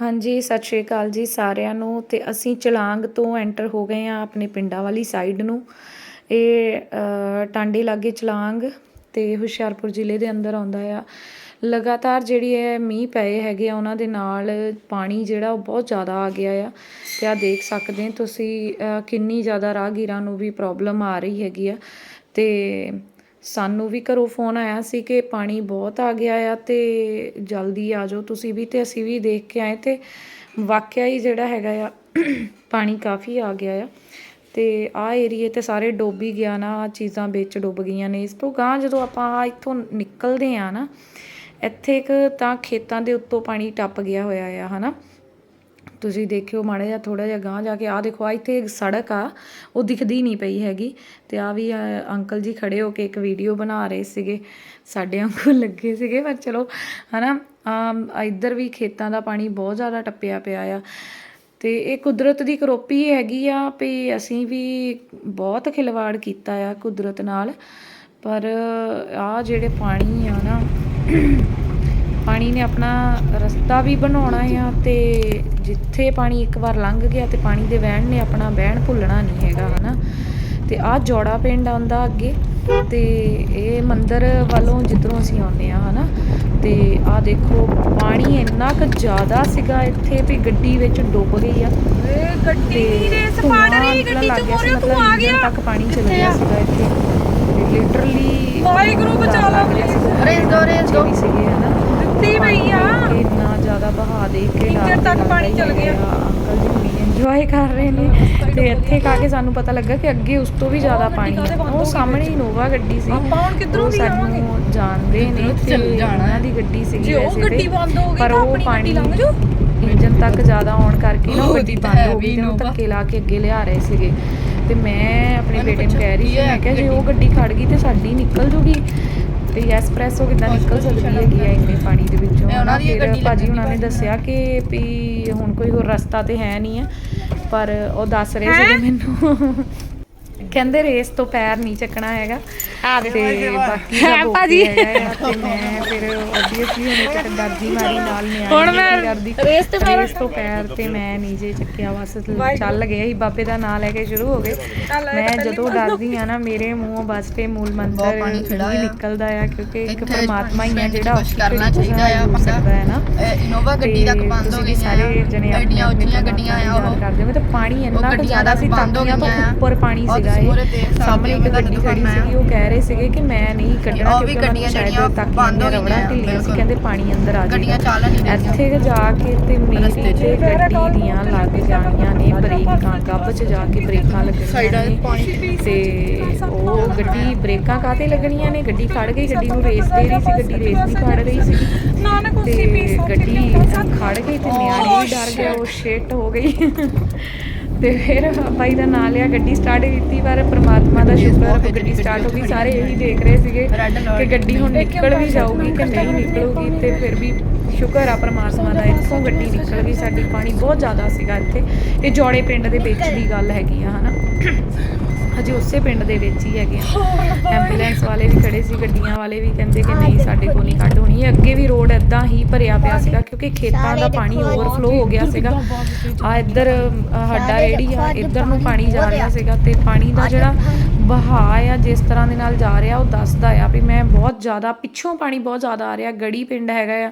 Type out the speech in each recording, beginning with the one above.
ਹਾਂਜੀ, ਸਤਿ ਸ਼੍ਰੀ ਅਕਾਲ ਜੀ ਸਾਰਿਆਂ ਨੂੰ ਤੇ ਅਸੀਂ ਚਲਾਂਗ ਤੋਂ ਐਂਟਰ ਹੋ ਗਏ ਆ ਆਪਣੇ ਪਿੰਡਾਂ ਵਾਲੀ ਸਾਈਡ ਨੂੰ। ਇਹ ਟਾਂਡੇ ਲਾਗੇ ਚਲਾਂਗ ਤੇ ਹੁਸ਼ਿਆਰਪੁਰ ਜ਼ਿਲ੍ਹੇ ਦੇ ਅੰਦਰ ਆਉਂਦਾ ਆ। ਲਗਾਤਾਰ ਜਿਹੜੀ ਹੈ ਮੀਂਹ ਪਏ ਹੈਗੇ ਆ, ਉਹਨਾਂ ਦੇ ਨਾਲ ਪਾਣੀ ਜਿਹੜਾ ਉਹ ਬਹੁਤ ਜ਼ਿਆਦਾ ਆ ਗਿਆ ਆ ਤੇ ਆ ਦੇਖ ਸਕਦੇ ਤੁਸੀਂ ਕਿੰਨੀ ਜ਼ਿਆਦਾ ਰਾਹਗੀਰਾਂ ਨੂੰ ਵੀ ਪ੍ਰੋਬਲਮ ਆ ਰਹੀ ਹੈਗੀ ਆ। ਤੇ ਸਾਨੂੰ ਵੀ ਘਰੋਂ ਫੋਨ ਆਇਆ ਸੀ ਕਿ ਪਾਣੀ ਬਹੁਤ ਆ ਗਿਆ ਆ ਅਤੇ ਜਲਦੀ ਆ ਜਾਓ ਤੁਸੀਂ ਵੀ ਅਤੇ ਅਸੀਂ ਵੀ ਦੇਖ ਕੇ ਆਏ ਅਤੇ ਵਾਕਿਆ ਹੀ ਜਿਹੜਾ ਹੈਗਾ ਆ, ਪਾਣੀ ਕਾਫੀ ਆ ਗਿਆ ਆ। ਅਤੇ ਆਹ ਏਰੀਏ ਤੇ ਸਾਰੇ ਡੁੱਬ ਹੀ ਗਿਆ ਨਾ, ਆਹ ਚੀਜ਼ਾਂ ਵਿੱਚ ਡੁੱਬ ਗਈਆਂ ਨੇ। ਇਸ ਤੋਂ ਗਾਂ ਜਦੋਂ ਆਪਾਂ ਆਹ ਇੱਥੋਂ ਨਿਕਲਦੇ ਆ ਨਾ, ਇੱਥੇ ਇੱਕ ਤਾਂ ਖੇਤਾਂ ਦੇ ਉੱਤੋਂ ਪਾਣੀ ਟੱਪ ਗਿਆ ਹੋਇਆ ਆ, ਹਨਾ? ਤੁਸੀਂ ਦੇਖਿਓ ਮਾੜਾ ਜਿਹਾ ਥੋੜਾ ਜਿਹਾ ਗਾਂਹ ਜਾ ਕੇ, ਆਹ ਦੇਖੋ ਆ ਇੱਥੇ ਸੜਕ ਆ, ਉਹ ਦਿਖਦੀ ਨਹੀਂ ਪਈ ਹੈਗੀ। ਤੇ ਆ ਵੀ ਅੰਕਲ ਜੀ ਖੜੇ ਹੋ ਕੇ ਇੱਕ ਵੀਡੀਓ ਬਣਾ ਰਹੇ ਸੀਗੇ, ਸਾਡੇ ਵਾਂਗੂ ਲੱਗੇ ਸੀਗੇ, ਪਰ ਚਲੋ, ਹਨਾ ਆਮ ਇੱਧਰ ਵੀ ਖੇਤਾਂ ਦਾ ਪਾਣੀ ਬਹੁਤ ਜ਼ਿਆਦਾ ਟੱਪਿਆ ਪਿਆ ਆ। ਤੇ ਇਹ ਕੁਦਰਤ ਦੀ ਕਰੋਪੀ ਹੈਗੀ ਆ ਵੀ ਅਸੀਂ ਵੀ ਬਹੁਤ ਖਿਲਵਾੜ ਕੀਤਾ ਆ ਕੁਦਰਤ ਨਾਲ, ਪਰ ਆ ਜਿਹੜੇ ਪਾਣੀ ਆ ਨਾ ਪਾਣੀ ਨੇ ਆਪਣਾ ਰਸਤਾ ਵੀ ਬਣਾਉਣਾ ਆ ਤੇ ਜਿੱਥੇ ਪਾਣੀ ਇੱਕ ਵਾਰ ਲੰਘ ਗਿਆ ਤੇ ਪਾਣੀ ਦੇ ਵਹਿਣ ਨੇ ਆਪਣਾ ਵਹਿਣ ਭੁੱਲਣਾ ਨਹੀਂ ਹੈਗਾ ਹਨਾ? ਤੇ ਆ ਜੋੜਾ ਪਿੰਡ ਆਉਂਦਾ ਅੱਗੇ ਤੇ ਇਹ ਮੰਦਿਰ ਵੱਲੋਂ ਜਿੱਧਰੋਂ ਅਸੀਂ ਆਉਂਦੇ ਆ ਹਨਾ? ਤੇ ਆ ਦੇਖੋ ਪਾਣੀ ਇੰਨਾ ਕੁ ਜ਼ਿਆਦਾ ਸੀਗਾ ਇੱਥੇ ਵੀ ਗੱਡੀ ਵਿੱਚ ਡੁੱਬ ਗਈ ਆ। ਗੱਡੀ ਦੀ ਫਾੜ ਰਹੀ ਗੱਡੀ ਚ ਮੋਰੇ ਤੂੰ ਆ ਗਿਆ। ਤੱਕ ਪਾਣੀ ਚਲ ਗਿਆ ਸੀਗਾ ਇੱਥੇ। ਲਿਟਰਲੀ ਵਾਹਿਗੁਰੂ ਬਚਾ ਲਾ ਰੇਸ ਦੋ, ਰੇਸ ਦੋ। ਸੀਗੇ ਹਨਾ? ਦਿੱਤੀ ਪਈ ਆ ਇੰਨਾ ਜ਼ਿਆਦਾ ਬਹਾ ਦੇਖ ਕੇ ਇੰਜਣ ਤੱਕ ਪਾਣੀ ਚਲ ਗਿਆ। ਅੰਕਲ ਜੀ ਹੁਣੀ ਇੰਜੋਏ ਕਰ ਰਹੇ ਨੇ ਤੇ ਇੱਥੇ ਕਾ ਕੇ ਸਾਨੂੰ ਪਤਾ ਲੱਗਾ ਕਿ ਅੱਗੇ ਉਸ ਤੋਂ ਵੀ ਜ਼ਿਆਦਾ ਪਾਣੀ ਹੈ ਉਹ ਸਾਹਮਣੇ ਇਨੋਵਾ ਗੱਡੀ ਸੀ ਆਪਾਂ ਹੁਣ ਕਿੱਧਰੋਂ ਦੀ ਆਵਾਂਗੇ? ਜਾਣਦੇ ਨੇ ਤੇ ਚੱਲ ਜਾਣਾ ਦੀ ਗੱਡੀ ਸੀਗੀ ਜੇ ਉਹ ਗੱਡੀ ਬੰਦ ਹੋ ਗਈ ਪਰ ਉਹ ਪਾਣੀ ਲੰਘ ਜਾਊ। ਇੰਜਨ ਤੱਕ ਜ਼ਿਆਦਾ ਆਉਣ ਕਰਕੇ ਨਾ ਗੱਡੀ ਬੰਦ ਹੈ ਗਈ ਤੇ ਉਹ। ਧੱਕੇ ਲਾ ਕੇ ਅੱਗੇ ਲਿਆ ਰਹੇ ਸੀਗੇ ਤੇ ਮੈਂ ਆਪਣੇ ਬੇਟੇ ਨੂੰ ਕਹਿ ਰਹੀ ਸੀ ਮੈਂ ਕਿਹਾ ਜੇ? ਉਹ ਗੱਡੀ ਖੜ ਗਈ ਤੇ ਸਾਡੀ ਨਿਕਲ ਜੂਗੀ ਤੇ ਐਸਪ੍ਰੈਸੋ ਕਿੱਦਾਂ ਨਿਕਲ ਸਕਦੀ ਹੈਗੀ ਆ ਇੰਨੇ ਪਾਣੀ ਦੇ ਵਿੱਚੋਂ ਹਨਾ। ਦੀ ਫਿਰ ਗੱਡੀ ਭਾਜੀ ਉਹਨਾਂ ਨੇ। ਦੱਸਿਆ ਕਿ ਵੀ ਹੁਣ ਕੋਈ ਹੋਰ ਰਸਤਾ ਤੇ ਹੈ ਨਹੀਂ ਆ ਪਰ ਉਹ ਦੱਸ ਰਹੇ ਸੀਗੇ ਮੈਨੂੰ ਕਹਿੰਦੇ ਰੇਸ ਤੋਂ ਪੈਰ ਨਹੀਂ ਚੱਕਣਾ ਹੈਗਾ। ਤੇ ਬਾਕੀ ਦਾ ਭਾਜੀ। ਆ ਤੇ ਮੈਂ ਫਿਰ ਆਬਵੀਅਸਲੀ ਹੁਣ ਇੱਕ ਡਰਦੀ ਮਾਰੀ ਨਾਲ ਨਿਆਣੀ ਹੁਣ ਮੈਂ ਰੇਸ ਤੇ ਪੈਰ- ਰੇਸ ਤੋਂ ਪੈਰ ਤੇ ਮੈਂ ਨਹੀਂ ਜੇ ਚੱਕਿਆ ਬਸ ਚੱਲ ਗਏ ਸੀ ਬਾਬੇ ਦਾ ਨਾਂ ਲੈ ਕੇ ਸ਼ੁਰੂ ਹੋ ਗਏ। ਮੈਂ ਜਦੋਂ ਡਰਦੀ ਆ ਨਾ ਮੇਰੇ ਮੂੰਹੋਂ ਬਸ ਤੇ ਮੂਲ ਮੰਤਰ ਹੀ ਆ। ਨਿਕਲਦਾ ਆ ਕਿਉਂਕਿ ਇੱਕ ਪਰਮਾਤਮਾ ਹੀ ਆ 'ਚ ਜਿਹੜਾ ਕੁਛ ਕਰਨਾ ਚਾਹੀਦਾ ਆ ਹੋ ਸਕਦਾ ਹੈ ਨਾ। ਇਹ ਇਨੋਵਾ ਗੱਡੀ ਤੱਕ ਬੰਦ ਹੋ ਗਈਆਂ ਸਾਰੇ ਜਣੇ ਆਪਣੇ ਐਡੀਆਂ ਆਪਣੇ ਉੱਚੀਆਂ ਗੱਡੀਆਂ ਆ ਉਹ ਕਰਦੇ ਹੋ ਤੇ ਪਾਣੀ ਇੰਨਾ ਕੁ ਜ਼ਿਆਦਾ ਸੀ ਹੋ ਤੋਂ ਆ। ਉੱਪਰ ਪਾਣੀ ਸੀਗਾ ਸਕਦੇ ਸਾਹਮਣੇ ਇੱਕ ਗੱਡੀ ਖੜੀ ਸੀਗੀ। ਉਹ ਕਹਿ ਰਹੇ ਸੀਗੇ ਕਿ ਮੈਂ ਨਹੀਂ ਕੱਢਣਾ ਕਿਉਂਕਿ ਗੱਡੀਆਂ ਜਿਹੜੀਆਂ ਬੰਦ ਹੋ ਗਈਆਂ ਢਿੱਲੀਆਂ ਸੀ। ਕਹਿੰਦੇ ਪਾਣੀ ਅੰਦਰ ਆ ਗੱਡੀਆਂ ਜਾਏਗਾ। ਚੱਲ ਨਹੀਂ ਰਹੀਆਂ ਇੱਥੇ ਜਾ ਕੇ ਤੇ ਮੇਰੀ। ਤੇ ਗੱਡੀ ਦੀਆਂ ਲੱਗ ਜਾਣੀਆਂ ਨੇ ਬ੍ਰੇਕਾਂ ਗੱਬ 'ਚ ਜਾ ਕੇ ਬ੍ਰੇਕਾਂ ਲੱਗਣੀਆਂ ਨੇ। ਤੇ ਉਹ ਗੱਡੀ ਬ੍ਰੇਕਾਂ ਕਾਤੇ ਲੱਗਣੀਆਂ ਨੇ? ਗੱਡੀ ਖੜ ਗਈ ਗੱਡੀ ਨੂੰ ਰੇਸ ਦੇ ਰਹੀ ਸੀ ਗੱਡੀ ਰੇਸ ਨਹੀਂ ਫੜ ਰਹੀ ਸੀ। ਨਾ ਨਾ ਕੁਰਸੀ ਤੇ ਪੀਸ ਗੱਡੀ ਖੜ ਗਈ ਤੇ ਨਿਆਣੀ ਵੀ ਡਰ ਗਿਆ ਉਹ ਸ਼ਿਟ ਹੋ ਗਈ। ਤੇ ਫਿਰ ਬਾਈ ਦਾ ਨਾਂ ਲਿਆ ਗੱਡੀ ਸਟਾਰਟ ਕੀਤੀ ਪਰ ਪ੍ਰਮਾਤਮਾ ਦਾ ਸ਼ੁਕਰ ਹੈ ਗੱਡੀ ਸਟਾਰਟ ਹੋ ਗਈ। ਸਾਰੇ ਇਹੀ ਦੇਖ ਰਹੇ ਸੀਗੇ ਕਿ ਗੱਡੀ ਹੁਣ ਨਿਕਲ ਵੀ ਜਾਊਗੀ ਕਿ ਨਹੀਂ ਨਿਕਲੂਗੀ ਤੇ ਫਿਰ ਵੀ ਸ਼ੁਕਰ ਆ ਪ੍ਰਮਾਤਮਾ ਦਾ ਇੱਥੋਂ ਗੱਡੀ ਨਿਕਲ ਗਈ ਸਾਡੀ ਪਾਣੀ ਬਹੁਤ ਜ਼ਿਆਦਾ ਸੀਗਾ ਇੱਥੇ। ਇਹ ਜੋੜੇ ਪਿੰਡ ਦੇ ਵਿੱਚ ਦੀ ਗੱਲ ਹੈਗੀ ਆ ਹਨਾ? ਹਜੇ ਉਸੇ ਪਿੰਡ ਦੇ ਵਿੱਚ ਹੀ ਹੈਗੇ ਆ। ਐਂਬੂਲੈਂਸ ਵਾਲੇ ਵੀ ਖੜੇ ਸੀ ਗੱਡੀਆਂ ਵਾਲੇ ਵੀ ਕਹਿੰਦੇ ਕਿ ਨਹੀਂ ਸਾਡੇ ਕੋਲ ਨਹੀਂ ਕੱਢ ਹੋਣੀ। ਅੱਗੇ ਵੀ ਰੋਡ ਇਦਾਂ ਹੀ ਭਰਿਆ ਪਿਆ ਸੀਗਾ ਕਿਉਂਕਿ ਖੇਤਾਂ ਦਾ ਪਾਣੀ ਓਵਰਫਲੋ ਹੋ ਗਿਆ ਸੀਗਾ। ਆ ਇੱਧਰ ਸਾਡਾ ਰੇੜੀ ਆ ਇੱਧਰ ਨੂੰ ਪਾਣੀ ਜਾ ਰਿਹਾ ਸੀਗਾ ਤੇ ਪਾਣੀ ਦਾ ਜਿਹੜਾ ਵਹਾਅ ਆ ਜਿਸ ਤਰ੍ਹਾਂ ਦੇ ਨਾਲ ਜਾ ਰਿਹਾ ਉਹ ਦੱਸਦਾ ਆ ਵੀ ਮੈਂ ਬਹੁਤ ਜ਼ਿਆਦਾ ਪਿੱਛੋਂ ਪਾਣੀ ਬਹੁਤ ਜ਼ਿਆਦਾ ਆ ਰਿਹਾ ਗੜੀ ਪਿੰਡ ਹੈਗਾ ਆ।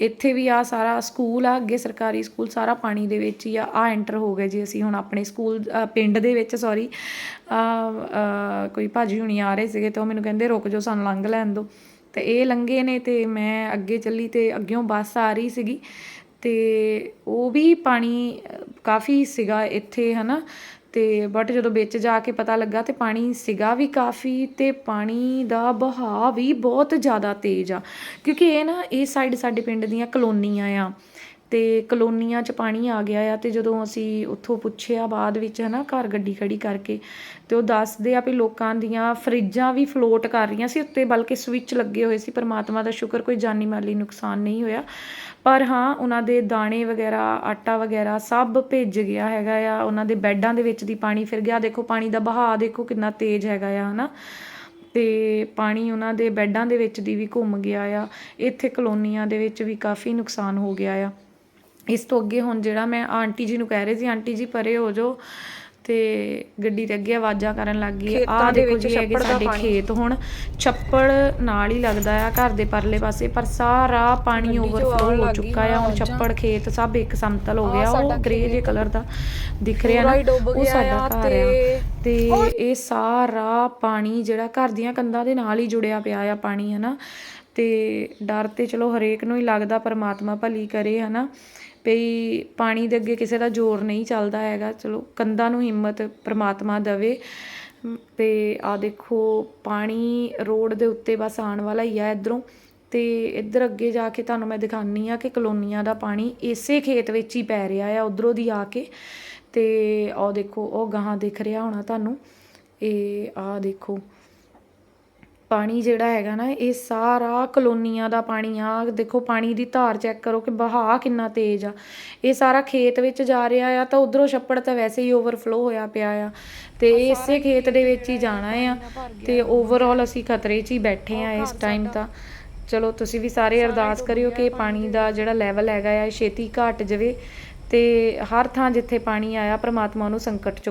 ਇੱਥੇ ਵੀ ਆ ਸਾਰਾ ਸਕੂਲ ਆ ਅੱਗੇ ਸਰਕਾਰੀ ਸਕੂਲ ਸਾਰਾ ਪਾਣੀ ਦੇ ਵਿੱਚ ਹੀ ਆ ਆ ਐਂਟਰ ਹੋ ਗਏ ਜੀ ਅਸੀਂ ਹੁਣ ਆਪਣੇ ਸਕੂਲ ਪਿੰਡ ਦੇ ਵਿੱਚ ਸੌਰੀ ਕੋਈ ਭਾਜੀ ਹੁਣੀ ਆ ਰਹੇ ਸੀਗੇ ਤੇ ਉਹ ਮੈਨੂੰ ਕਹਿੰਦੇ, ਰੁਕ ਜਾਓ, ਸਾਨੂੰ ਲੰਘ ਲੈਣ ਦਿਓ। ਤੇ ਇਹ ਲੰਘੇ ਨੇ ਤੇ ਮੈਂ ਅੱਗੇ ਚੱਲੀ ਤੇ ਅੱਗਿਓਂ ਬੱਸ ਆ ਰਹੀ ਸੀਗੀ ਤੇ ਉਹ ਵੀ ਪਾਣੀ ਕਾਫੀ ਸੀਗਾ ਇੱਥੇ, ਹਨਾ? ਤੇ ਬਟ ਜਦੋਂ ਵਿੱਚ ਜਾ ਕੇ ਪਤਾ ਲੱਗਾ ਤੇ ਪਾਣੀ ਸੀਗਾ ਵੀ ਕਾਫੀ ਤੇ ਪਾਣੀ ਦਾ ਬਹਾਅ ਵੀ ਬਹੁਤ ਜ਼ਿਆਦਾ ਤੇਜ਼ ਆ। ਕਿਉਂਕਿ ਇਹ ਨਾ, ਇਹ ਸਾਈਡ ਸਾਡੇ ਪਿੰਡ ਦੀਆਂ ਕਲੋਨੀਆਂ ਆ। ਅਤੇ ਕਲੋਨੀਆਂ 'ਚ ਪਾਣੀ ਆ ਗਿਆ ਆ ਅਤੇ ਜਦੋਂ ਅਸੀਂ ਉੱਥੋਂ ਪੁੱਛਿਆ ਬਾਅਦ ਵਿੱਚ ਹੈ ਨਾ ਘਰ ਗੱਡੀ ਖੜ੍ਹੀ ਕਰਕੇ ਤੇ ਉਹ ਦੱਸਦੇ ਆ ਵੀ ਲੋਕਾਂ ਦੀਆਂ ਫਰਿੱਜਾਂ ਵੀ ਫਲੋਟ ਕਰ ਰਹੀਆਂ ਸੀ ਉੱਤੇ, ਬਲਕਿ ਸਵਿੱਚ ਲੱਗੇ ਹੋਏ ਸੀ, ਪਰਮਾਤਮਾ ਦਾ ਸ਼ੁਕਰ ਕੋਈ ਜਾਨੀ ਮਾਲੀ ਨੁਕਸਾਨ ਨਹੀਂ ਹੋਇਆ। ਪਰ ਹਾਂ, ਉਹਨਾਂ ਦੇ ਦਾਣੇ ਵਗੈਰਾ, ਆਟਾ ਵਗੈਰਾ ਸਭ ਭਿੱਜ ਗਿਆ ਹੈਗਾ ਆ, ਉਹਨਾਂ ਦੇ ਬੈੱਡਾਂ ਦੇ ਵਿੱਚ ਦੀ ਪਾਣੀ ਫਿਰ ਗਿਆ। ਦੇਖੋ, ਪਾਣੀ ਦਾ ਬਹਾਅ ਦੇਖੋ ਕਿੰਨਾ ਤੇਜ਼ ਹੈਗਾ ਆ, ਹਨਾ। ਤੇ ਪਾਣੀ ਉਹਨਾਂ ਦੇ ਬੈੱਡਾਂ ਦੇ ਵਿੱਚ ਦੀ ਵੀ ਘੁੰਮ ਗਿਆ ਆ। ਇੱਥੇ ਕਲੋਨੀਆਂ ਦੇ ਵਿੱਚ ਵੀ ਕਾਫੀ ਨੁਕਸਾਨ ਹੋ ਗਿਆ ਆ। ਇਸ ਤੋਂ ਅੱਗੇ ਹੁਣ ਜਿਹੜਾ ਮੈਂ ਆਂਟੀ ਜੀ ਨੂੰ ਕਹਿ ਰਹੀ ਸੀ ਆਂਟੀ ਜੀ ਪਰੇ ਹੋ ਜਾਓ ਤੇ ਗੱਡੀ ਦੇ ਅੱਗੇ ਆਵਾਜ਼ਾਂ ਕਰਨ ਲੱਗ ਗਈ ਦੇ ਦੇਖੋ ਜੀ ਹੈਗੇ ਸਾਡੇ। ਖੇਤ ਹੁਣ ਛੱਪੜ ਨਾਲ ਹੀ ਲੱਗਦਾ ਆ ਘਰ ਦੇ ਪਰਲੇ ਪਾਸੇ ਪਰ ਸਾਰਾ ਪਾਣੀ ਓਵਰਫਲੋ ਹੋ ਚੁੱਕਾ ਆ ਹੁਣ। ਛੱਪੜ ਖੇਤ ਸਭ ਇੱਕ ਸਮਤਲ ਹੋ ਗਿਆ ਉਹ ਗ੍ਰੇ ਜੇ। ਕਲਰ ਦਾ ਦਿਖ ਰਿਹਾ ਨਾ ਉਹ ਸਾਡਾ ਆ ਘਰ ਆ ਤੇ ਤੇ ਇਹ ਸਾਰਾ ਪਾਣੀ ਜਿਹੜਾ ਘਰ ਦੀਆਂ ਕੰਧਾਂ ਦੇ ਨਾਲ ਹੀ ਜੁੜਿਆ ਪਿਆ ਆ ਪਾਣੀ ਹਨਾ ਤੇ ਡਰ ਤੇ ਚਲੋ ਹਰੇਕ ਨੂੰ ਹੀ ਲੱਗਦਾ ਪਰਮਾਤਮਾ ਭਲੀ ਕਰੇ ਹਨਾ ਵੀ ਪਾਣੀ ਦੇ ਅੱਗੇ ਕਿਸੇ ਦਾ ਜ਼ੋਰ ਨਹੀਂ ਚੱਲਦਾ ਹੈਗਾ। ਚਲੋ, ਕੰਧਾਂ ਨੂੰ ਹਿੰਮਤ ਪਰਮਾਤਮਾ ਦੇਵੇ। ਅਤੇ ਆਹ ਦੇਖੋ, ਪਾਣੀ ਰੋਡ ਦੇ ਉੱਤੇ ਬਸ ਆਉਣ ਵਾਲਾ ਹੀ ਆ ਇੱਧਰੋਂ। ਅਤੇ ਇੱਧਰ ਅੱਗੇ ਜਾ ਕੇ ਤੁਹਾਨੂੰ ਮੈਂ ਦਿਖਾਉਂਦੀ ਆ ਕਿ ਕਲੋਨੀਆਂ ਦਾ ਪਾਣੀ ਇਸੇ ਖੇਤ ਵਿੱਚ ਹੀ ਪੈ ਰਿਹਾ ਆ, ਉਧਰੋਂ ਦੀ ਆ ਕੇ। ਤੇ ਆਹ ਦੇਖੋ, ਉਹ ਗਾਹਾਂ ਦਿਖ ਰਿਹਾ ਹੋਣਾ ਤੁਹਾਨੂੰ। ਇਹ ਆਹ ਦੇਖੋ ਪਾਣੀ ਜਿਹੜਾ ਹੈਗਾ ਨਾ ਇਹ ਸਾਰਾ ਕਲੋਨੀਆਂ ਦਾ ਪਾਣੀ ਆ। ਦੇਖੋ ਪਾਣੀ ਦੀ ਧਾਰ ਚੈੱਕ ਕਰੋ ਕਿ ਬਹਾਅ ਕਿੰਨਾ ਤੇਜ਼ ਆ। ਇਹ ਸਾਰਾ ਖੇਤ ਵਿੱਚ ਜਾ ਰਿਹਾ ਆ ਤਾਂ ਉਧਰੋਂ ਛੱਪੜ ਤਾਂ ਵੈਸੇ ਹੀ ਓਵਰਫਲੋ ਹੋਇਆ ਪਿਆ ਆ। ਤੇ ਇਸੇ ਖੇਤ ਦੇ ਵਿੱਚ ਹੀ ਜਾਣਾ ਆ। ਤੇ ਓਵਰਆਲ ਅਸੀਂ ਖਤਰੇ 'ਚ ਹੀ ਬੈਠੇ ਆ ਇਸ ਟਾਈਮ ਤਾਂ। ਚਲੋ ਤੁਸੀਂ ਵੀ ਸਾਰੇ ਅਰਦਾਸ ਕਰਿਓ ਕਿ ਪਾਣੀ ਦਾ ਜਿਹੜਾ ਲੈਵਲ ਹੈਗਾ ਆ ਛੇਤੀ ਘਟ ਜਾਵੇ। ਤੇ ਹਰ ਥਾਂ ਜਿੱਥੇ ਪਾਣੀ ਆਇਆ ਪ੍ਰਮਾਤਮਾ ਉਹਨੂੰ ਸੰਕਟ ਚੋਂ